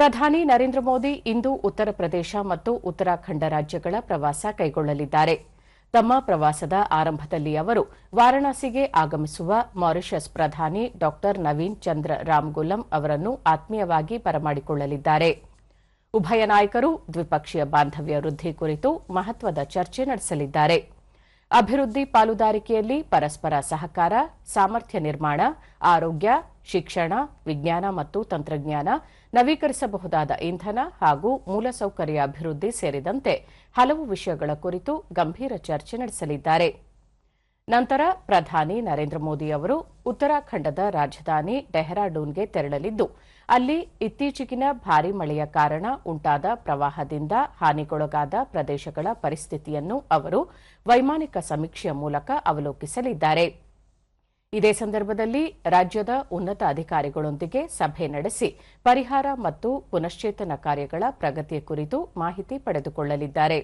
ಪ್ರಧಾನಿ ನರೇಂದ್ರ ಮೋದಿ ಇಂದು ಉತ್ತರ ಪ್ರದೇಶ ಮತ್ತು ಉತ್ತರಾಖಂಡ ರಾಜ್ಯಗಳ ಪ್ರವಾಸ ಕೈಗೊಳ್ಳಲಿದ್ದಾರೆ. ತಮ್ಮ ಪ್ರವಾಸದ ಆರಂಭದಲ್ಲಿ ಅವರು ವಾರಾಣಸಿಗೆ ಆಗಮಿಸುವ ಮಾರಿಷಸ್ ಪ್ರಧಾನಿ ಡಾ ನವೀನ್ ಚಂದ್ರ ರಾಮ್ಗುಲಂ ಅವರನ್ನು ಆತ್ಮೀಯವಾಗಿ ಬರಮಾಡಿಕೊಳ್ಳಲಿದ್ದಾರೆ. ಉಭಯ ನಾಯಕರು ದ್ವಿಪಕ್ಷೀಯ ಬಾಂಧವ್ಯ ವೃದ್ಧಿ ಕುರಿತು ಮಹತ್ವದ ಚರ್ಚೆ ನಡೆಸಲಿದ್ದಾರೆ. ಅಭಿವೃದ್ಧಿ ಪಾಲುದಾರಿಕೆಯಲ್ಲಿ ಪರಸ್ಪರ ಸಹಕಾರ, ಸಾಮರ್ಥ್ಯ ನಿರ್ಮಾಣ, ಆರೋಗ್ಯ, ಶಿಕ್ಷಣ, ವಿಜ್ಞಾನ ಮತ್ತು ತಂತ್ರಜ್ಞಾನ ನವೀಕರಿಸಬಹುದಾದ ಇಂಧನ ಹಾಗೂ ಮೂಲಸೌಕರ್ಯ ಅಭಿವೃದ್ಧಿ ಸೇರಿದಂತೆ ಹಲವು ವಿಷಯಗಳ ಕುರಿತು ಗಂಭೀರ ಚರ್ಚೆ ನಡೆಸಲಿದ್ದಾರೆ. ನಂತರ ಪ್ರಧಾನಿ ನರೇಂದ್ರ ಮೋದಿ ಅವರು ಉತ್ತರಾಖಂಡದ ರಾಜಧಾನಿ ಡೆಹ್ರಾಡೂನ್ಗೆ ತೆರಳಲಿದ್ದು, ಅಲ್ಲಿ ಇತ್ತೀಚೆಗಿನ ಭಾರೀ ಮಳೆಯ ಕಾರಣ ಉಂಟಾದ ಪ್ರವಾಹದಿಂದ ಹಾನಿಗೊಳಗಾದ ಪ್ರದೇಶಗಳ ಪರಿಸ್ಥಿತಿಯನ್ನು ಅವರು ವೈಮಾನಿಕ ಸಮೀಕ್ಷೆಯ ಮೂಲಕ ಅವಲೋಕಿಸಲಿದ್ದಾರೆ. ಇದೇ ಸಂದರ್ಭದಲ್ಲಿ ರಾಜ್ಯದ ಉನ್ನತ ಅಧಿಕಾರಿಗಳೊಂದಿಗೆ ಸಭೆ ನಡೆಸಿ ಪರಿಹಾರ ಮತ್ತು ಪುನಶ್ಚೇತನ ಕಾರ್ಯಗಳ ಪ್ರಗತಿಯ ಕುರಿತು ಮಾಹಿತಿ ಪಡೆದುಕೊಳ್ಳಲಿದ್ದಾರೆ.